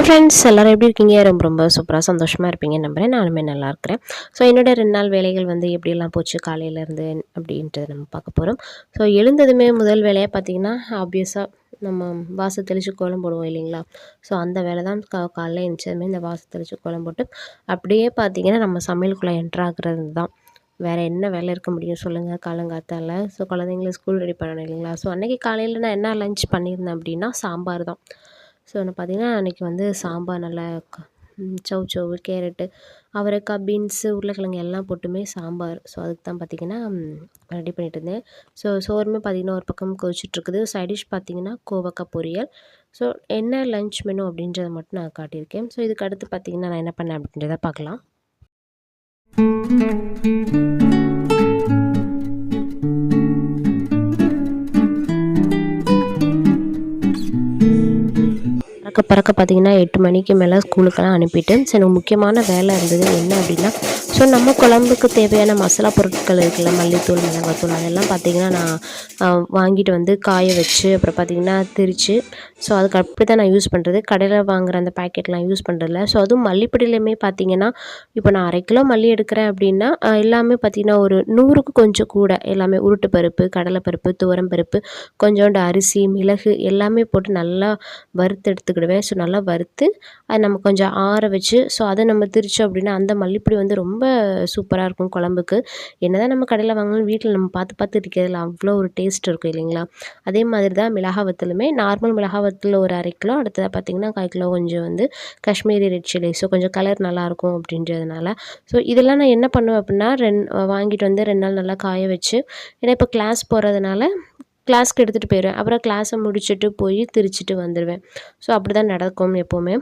Hello friends எல்லோரும் எப்படி இருக்கீங்க? ரொம்ப ரொம்ப சூப்பராக சந்தோஷமாக இருப்பீங்க நம்புறேன். நானுமே நல்லா இருக்கிறேன். ஸோ என்னோட ரெண்டு நாள் வேலைகள் வந்து எப்படியெல்லாம் போச்சு? காலையிலேருந்து அப்படின்ட்டு நம்ம பார்க்க போகிறோம் ஸோ எழுந்ததுமே முதல் வேலையாக பார்த்தீங்கன்னா ஆப்வியஸாக நம்ம வாசல் தெளித்து கோலம் போடுவோம் இல்லைங்களா? ஸோ அந்த வேலை தான் கா காலைல எழுந்ததுமே இந்த வாசல் தெளித்து கோலம் போட்டு அப்படியே பார்த்தீங்கன்னா நம்ம சமையலுக்குள்ளே என்ட்ராகிறது தான். வேறு என்ன வேலை இருக்க முடியும் சொல்லுங்கள் காலங்காத்தால். ஸோ குழந்தைங்கள ஸ்கூல் ரெடி பண்ணணும் இல்லைங்களா? ஸோ அன்றைக்கி காலையில் நான் என்ன லஞ்ச் பண்ணியிருந்தேன் அப்படின்னா சாம்பார் தான். ஸோ நான் பார்த்திங்கன்னா அன்றைக்கி வந்து சாம்பார் நல்லா சவ் சவு கேரட்டு அவரைக்காய் பீன்ஸு உருளைக்கிழங்கு எல்லாம் போட்டுமே சாம்பார். ஸோ அதுக்கு தான் பார்த்திங்கன்னா ரெடி பண்ணிகிட்டு இருந்தேன். ஸோ சோறுமே பார்த்திங்கன்னா ஒரு பக்கம் கொதிச்சிட்ருக்குது. சைடிஷ் பார்த்திங்கன்னா கோவக்காய் பொரியல். ஸோ என்ன லஞ்ச் மெனு அப்படின்றத மட்டும் நான் காட்டியிருக்கேன். ஸோ இதுக்கு அடுத்து பார்த்திங்கன்னா நான் என்ன பண்ணேன் அப்படின்றத பார்க்கலாம். பறக்க பறக்க பார்த்திங்கன்னா எட்டு மணிக்கு மேலே ஸ்கூலுக்கெல்லாம் அனுப்பிட்டு சரி முக்கியமான வேலை இருந்தது என்ன அப்படின்னா ஸோ நம்ம குழம்புக்கு தேவையான மசாலா பொருட்கள் இருக்குல்ல மல்லித்தூள் மிளகாத்தூள் அதெல்லாம் பார்த்திங்கன்னா நான் வாங்கிட்டு வந்து காய வச்சு அப்புறம் பார்த்திங்கன்னா திரித்து ஸோ அதுக்கு அப்படி தான் நான் யூஸ் பண்ணுறது கடையில் வாங்குகிற அந்த பேக்கெட்லாம் யூஸ் பண்ணுறதில்ல ஸோ அதுவும் மல்லிப்பொடியிலையுமே பார்த்திங்கன்னா இப்போ நான் அரை கிலோ மல்லி எடுக்கிறேன் அப்படின்னா எல்லாமே பார்த்திங்கன்னா ஒரு நூறுக்கு கொஞ்சம் கூட எல்லாமே உருட்டு பருப்பு கடலைப்பருப்பு துவரம் பருப்பு கொஞ்சோண்டு அரிசி மிளகு எல்லாமே போட்டு நல்லா வறுத்து எடுத்துக்கிடுவேன். ஸோ நல்லா வறுத்து அது நம்ம கொஞ்சம் ஆற வச்சு ஸோ அதை நம்ம திரிச்சோம் அப்படின்னா அந்த மல்லிப்பொடி வந்து ரொம்ப சூப்பராக இருக்கும் குழம்புக்கு. என்ன தான் நம்ம கடையில் வாங்கினாலும் வீட்டில் நம்ம பார்த்து பார்த்து இருக்கிறதுல அவ்வளோ ஒரு டேஸ்ட் இருக்கும் இல்லைங்களா? அதே மாதிரி தான் மிளகா வத்தலுமே. நார்மல் மிளகா வத்தல் ஒரு அரை கிலோ அடுத்ததாக பார்த்திங்கன்னா கால் கிலோ கொஞ்சம் வந்து காஷ்மீரி ரெட் சில்லி ஸோ கொஞ்சம் கலர் நல்லாயிருக்கும் அப்படின்றதுனால. ஸோ இதெல்லாம் நான் என்ன பண்ணுவேன் அப்படின்னா ரெண் வாங்கிட்டு வந்து ரெண்டு நாள் நல்லா காய வச்சு ஏன்னா இப்போ கிளாஸ் போகிறதுனால கிளாஸ்க்கு எடுத்துகிட்டு போயிடுவேன் அப்புறம் கிளாஸை முடிச்சுட்டு போய் திரிச்சிட்டு வந்துடுவேன் ஸோ அப்படி தான் நடக்கும் எப்போவுமே.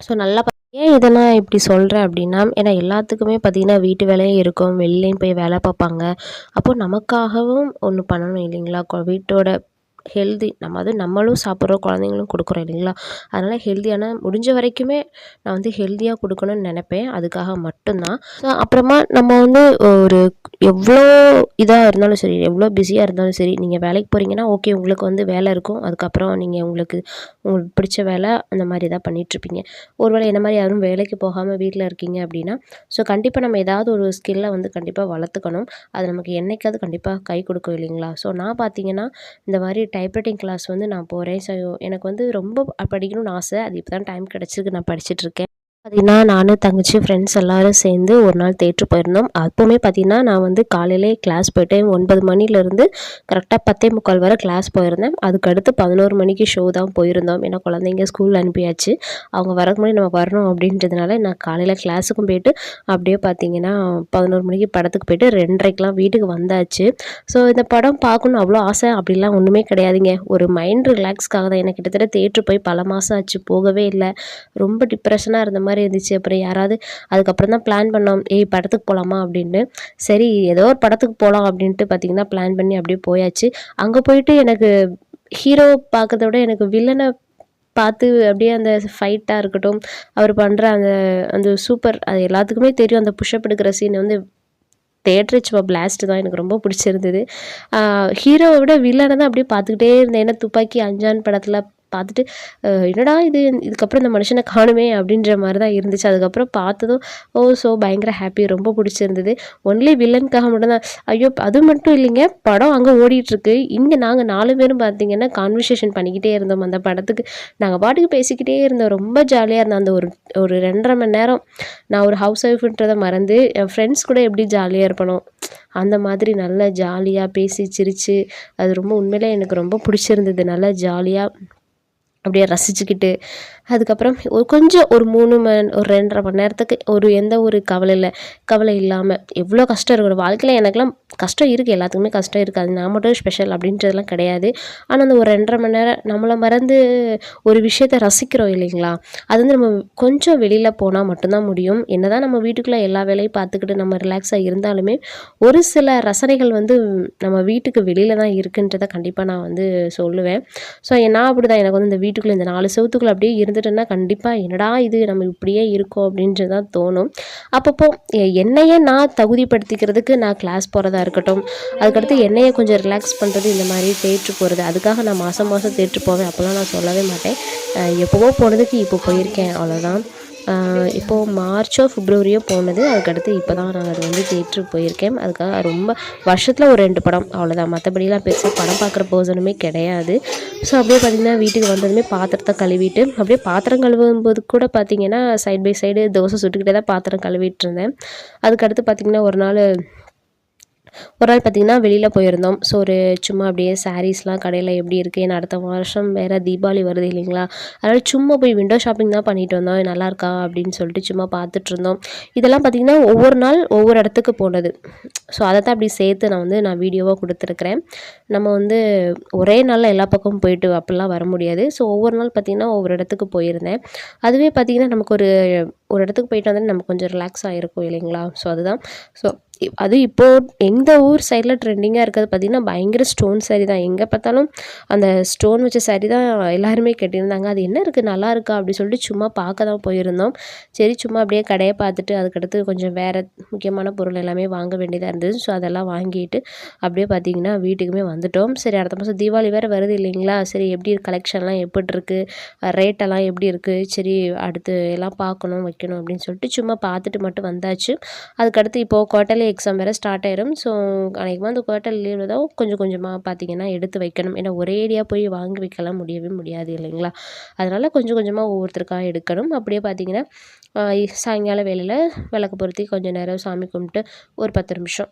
ஸோ நல்லா ஏன் இதை நான் இப்படி சொல்கிறேன் அப்படின்னா ஏன்னா எல்லாத்துக்குமே பார்த்திங்கன்னா வீட்டு வேலையும் இருக்கும் வெளிலையும் போய் வேலை பார்ப்பாங்க. அப்போது நமக்காகவும் ஒன்று பண்ணணும் இல்லைங்களா? வீட்டோட ஹெல்தி நம்ம அது நம்மளும் சாப்பிட்றோம் குழந்தைங்களும் கொடுக்குறோம் இல்லைங்களா? அதனால் ஹெல்த்தியான முடிஞ்ச வரைக்குமே நான் வந்து ஹெல்த்தியாக கொடுக்கணும்னு நினப்பேன். அதுக்காக மட்டும்தான். ஸோ அப்புறமா நம்ம வந்து ஒரு எவ்வளோ இதாக இருந்தாலும் சரி எவ்வளோ பிஸியாக இருந்தாலும் சரி நீங்கள் வேலைக்கு போகிறீங்கன்னா ஓகே உங்களுக்கு வந்து வேலை இருக்கும். அதுக்கப்புறம் நீங்கள் உங்களுக்கு உங்களுக்கு பிடிச்ச வேலை அந்த மாதிரி தான் பண்ணிகிட்ருப்பீங்க ஒருவேளை என்ன மாதிரி யாரும் வேலைக்கு போகாமல் வீட்டில் இருக்கீங்க அப்படின்னா ஸோ கண்டிப்பாக நம்ம ஏதாவது ஒரு ஸ்கில்லை வந்து கண்டிப்பாக வளர்த்துக்கணும். அது நமக்கு என்றைக்காவது கண்டிப்பாக கை கொடுக்கும் இல்லைங்களா? ஸோ நான் பார்த்தீங்கன்னா இந்த மாதிரி டைப்ரைட்டிங் கிளாஸ் வந்து நான் போகிறேன் ஸோ எனக்கு வந்து ரொம்ப படிக்கணும்னு ஆசை. அது இப்போ தான் டைம் கிடச்சிருக்கு. நான் படிச்சிட்டுருக்கேன் பார்த்திங்கன்னா நான் தங்கச்சி ஃப்ரெண்ட்ஸ் எல்லோரும் சேர்ந்து ஒரு நாள் தேட்ரு போயிருந்தோம். அப்போவுமே பார்த்திங்கன்னா நான் வந்து காலையிலே கிளாஸ் போயிட்டேன் ஒன்பது மணிலேருந்து கரெக்டாக பத்தே முக்கால் வரை கிளாஸ் போயிருந்தேன். அதுக்கடுத்து பதினோரு மணிக்கு ஷோ தான் போயிருந்தோம். ஏன்னா குழந்தைங்க ஸ்கூலில் அனுப்பியாச்சு. அவங்க வரக்கு முன்னாடி நம்ம வரணும் அப்படின்றதுனால நான் காலையில் கிளாஸுக்கும் போயிட்டு அப்படியே பார்த்திங்கன்னா பதினோரு மணிக்கு படத்துக்கு போயிட்டு ரெண்டரைக்கெலாம் வீட்டுக்கு வந்தாச்சு. ஸோ இந்த படம் பார்க்கணும் அவ்வளோ ஆசை. அப்படிலாம் ஒன்றுமே கிடையாதுங்க. ஒரு மைண்ட் ரிலாக்ஸ்க்காக தான். எனக்கு கிட்டத்தட்ட தேட்ரு போய் பல மாதம் ஆச்சு. போகவே இல்லை. ரொம்ப டிப்ரெஷனாக இருந்த மாதிரி இருந்துச்சு. அப்புறம் யாராவது அதுக்கப்புறம் தான் பிளான் பண்ணோம். ஏய் படத்துக்கு போகலாமா அப்படின்னு. சரி ஏதோ ஒரு படத்துக்கு போகலாம் அப்படின்ட்டு பார்த்திங்கன்னா பிளான் பண்ணி அப்படியே போயாச்சு. அங்கே போயிட்டு எனக்கு ஹீரோ பார்க்கறத விட எனக்கு வில்லனை பார்த்து அப்படியே அந்த ஃபைட்டாக இருக்கட்டும் அவர் பண்ணுற அந்த அந்த சூப்பர் அது எல்லாத்துக்குமே தெரியும். அந்த புஷ்அப் எடுக்கிற சீன் வந்து தேட்ரு சும்மா பிளாஸ்ட் தான். எனக்கு ரொம்ப பிடிச்சிருந்தது. ஹீரோவை விட வில்லனை தான் அப்படியே பார்த்துக்கிட்டே இருந்தேன். ஏன்னா துப்பாக்கி அஞ்சான் படத்தில் பார்த்துட்டு என்னடா இது? இதுக்கப்புறம் இந்த மனுஷனை காணுமே அப்படின்ற மாதிரி தான் இருந்துச்சு. அதுக்கப்புறம் பார்த்ததும் ஓ ஸோ பயங்கர ஹாப்பி ரொம்ப பிடிச்சிருந்தது. ஒன்லி வில்லனுக்காக மட்டும்தான். ஐயோ அது மட்டும் இல்லைங்க. படம் அங்கே ஓடிட்டுருக்கு. இங்கே நாங்கள் நாலு பேரும் பார்த்தீங்கன்னா கான்வர்சேஷன் பண்ணிக்கிட்டே இருந்தோம் அந்த படத்துக்கு. நாங்கள் பாட்டுக்கு பேசிக்கிட்டே இருந்தோம். ரொம்ப ஜாலியாக இருந்தோம். அந்த ஒரு ஒரு ரெண்டரை மணி நேரம் நான் ஒரு ஹவுஸ் ஒய்ஃப்ன்றதை மறந்து என் ஃப்ரெண்ட்ஸ் கூட எப்படி ஜாலியாக இருப்பணும் அந்த மாதிரி நல்லா ஜாலியாக பேசி சிரித்து அது ரொம்ப உண்மையிலே எனக்கு ரொம்ப பிடிச்சிருந்தது. நல்லா ஜாலியாக அப்படியே ரசிச்சுக்கிட்டு அதுக்கப்புறம் ஒரு கொஞ்சம் ஒரு மூணு மணி ஒரு ரெண்டரை மணி நேரத்துக்கு ஒரு எந்த ஒரு கவலை இல்லை கவலை இல்லாமல் எவ்வளோ கஷ்டம் இருக்கணும். வாழ்க்கையில் எனக்குலாம் கஷ்டம் இருக்குது எல்லாத்துக்குமே கஷ்டம் இருக்காது நான் மட்டும் ஸ்பெஷல் அப்படின்றதுலாம் கிடையாது. ஆனால் அந்த ஒரு ரெண்டரை மணி நேரம் நம்மளை மறந்து ஒரு விஷயத்த ரசிக்கிறோம் இல்லைங்களா? அது வந்து நம்ம கொஞ்சம் வெளியில் போனால் மட்டும்தான் முடியும். என்ன தான் நம்ம வீட்டுக்குள்ளே எல்லா வேலையும் பார்த்துக்கிட்டு நம்ம ரிலாக்ஸாக இருந்தாலுமே ஒரு சில ரசனைகள் வந்து நம்ம வீட்டுக்கு வெளியில் தான் இருக்குன்றதை கண்டிப்பாக நான் வந்து சொல்லுவேன். ஸோ நான் அப்படி தான் எனக்கு வந்து இந்த வீட்டுக்குள்ளே இந்த நாலு செவத்துக்குள்ளே அப்படியே இருந்துட்டேன்னா கண்டிப்பாக என்னடா இது நம்ம இப்படியே இருக்கோம் அப்படின்றது தான் தோணும். அப்பப்போ என்னையே நான் தகுதிப்படுத்திக்கிறதுக்கு நான் கிளாஸ் போகிறதா இருக்கட்டும் அதுக்கடுத்து என்னையை கொஞ்சம் ரிலாக்ஸ் பண்ணுறது இந்த மாதிரி தேட்ரு போகிறது அதுக்காக நான் மாதம் மாதம் தேட்ரு போவேன் அப்போல்லாம் நான் சொல்லவே மாட்டேன். எப்போவோ போனதுக்கு இப்போ போயிருக்கேன் அவ்வளோதான் இப்போது மார்ச்சோ ஃபிப்ரவரியோ போனது. அதுக்கடுத்து இப்போ தான் நான் அது வந்து தேட்ரு போயிருக்கேன். அதுக்காக ரொம்ப வருஷத்தில் ஒரு ரெண்டு படம். அவ்வளோதான் மற்றபடிலாம் பெருசாக படம் பார்க்குற பர்சனுமே கிடையாது. ஸோ அப்படியே பார்த்திங்கன்னா வீட்டுக்கு வந்ததுமே பாத்திரத்தை கழுவிட்டு அப்படியே பாத்திரம் கழுவும் போது கூட பார்த்திங்கன்னா சைட் பை சைடு தோசை சுட்டுக்கிட்டே தான் பாத்திரம் கழுவிட்டு இருந்தேன். அதுக்கடுத்து பார்த்திங்கன்னா ஒரு நாள் ஒரு நாள் பார்த்திங்கன்னா வெளியில் போயிருந்தோம். ஸோ ஒரு சும்மா அப்படியே சாரீஸ்லாம் கடையில் எப்படி இருக்குது ஏன்னா அடுத்த வருஷம் வேறு தீபாவளி வருது இல்லைங்களா? அதனால் சும்மா போய் விண்டோ ஷாப்பிங் தான் பண்ணிட்டு வந்தோம். நல்லாயிருக்கா அப்படின்னு சொல்லிட்டு சும்மா பார்த்துட்டு இருந்தோம். இதெல்லாம் பார்த்திங்கன்னா ஒவ்வொரு நாள் ஒவ்வொரு இடத்துக்கு போனது. ஸோ அதை தான் அப்படி சேர்த்து நான் வந்து நான் வீடியோவாக கொடுத்துருக்குறேன். நம்ம வந்து ஒரே நாளில் எல்லா பக்கமும் போயிட்டு அப்படிலாம் வர முடியாது. ஸோ ஒவ்வொரு நாள் பார்த்திங்கன்னா ஒவ்வொரு இடத்துக்கு போயிருந்தேன். அதுவே பார்த்திங்கன்னா நமக்கு ஒரு ஒரு இடத்துக்கு போயிட்டு வந்தால் நமக்கு கொஞ்சம் ரிலாக்ஸ் ஆகிருக்கும் இல்லைங்களா? ஸோ அதுதான். ஸோ அது இப்போது எந்த ஊர் சைடில் ட்ரெண்டிங்காக இருக்கிறது பார்த்திங்கன்னா பயங்கர ஸ்டோன் சரி தான். எங்கே பார்த்தாலும் அந்த ஸ்டோன் வச்ச சரி தான் எல்லாருமே கட்டியிருந்தாங்க. அது என்ன இருக்குது நல்லா இருக்கா? அப்படி சொல்லிட்டு சும்மா பார்க்க தான் போயிருந்தோம். சரி சும்மா அப்படியே கடையை பார்த்துட்டு அதுக்கடுத்து கொஞ்சம் வேறு முக்கியமான பொருள் எல்லாமே வாங்க வேண்டியதாக இருந்தது. ஸோ அதெல்லாம் வாங்கிட்டு அப்படியே பார்த்திங்கன்னா வீட்டுக்குமே வந்துட்டோம். சரி அடுத்த மாதம் தீபாவளி வேறு வருது இல்லைங்களா? சரி எப்படி கலெக்ஷன்லாம் எப்படி இருக்குது ரேட்டெல்லாம் எப்படி இருக்குது சரி அடுத்து எல்லாம் பார்க்கணும் வைக்கணும் அப்படின்னு சொல்லிட்டு சும்மா பார்த்துட்டு மட்டும் வந்தாச்சு. அதுக்கடுத்து இப்போது கோட்டையில் எக்ஸாம் வேறு ஸ்டார்ட் ஆயிரும். ஸோ அனைக்குமா அந்த குவார்ட்டர் லீவில் தான் கொஞ்சம் கொஞ்சமாக பார்த்தீங்கன்னா எடுத்து வைக்கணும். ஏன்னா ஒரே ஏரியா போய் வாங்கி வைக்கலாம் முடியவே முடியாது இல்லைங்களா? அதனால் கொஞ்சம் கொஞ்சமாக ஒவ்வொருத்தருக்காக எடுக்கணும். அப்படியே பார்த்தீங்கன்னா சாயங்கால வேலையில் விளக்கு பொருத்தி கொஞ்சம் நேரம் சாமி கும்பிட்டு ஒரு பத்து நிமிஷம்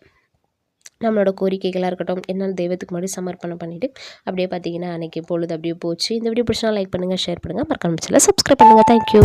நம்மளோட கோரிக்கைகளாக இருக்கட்டும் என்ன தெய்வத்துக்கு முன்னாடி சமர்ப்பணம் பண்ணிவிட்டு அப்படியே பார்த்தீங்கன்னா அன்றைக்கி பொழுது அப்படியே போச்சு. இந்த வீடியோ பிடிச்சினா லைக் பண்ணுங்கள் ஷேர் பண்ணுங்கள் மறக்காம சப்ஸ்கிரைப் பண்ணுங்கள் தேங்க்யூ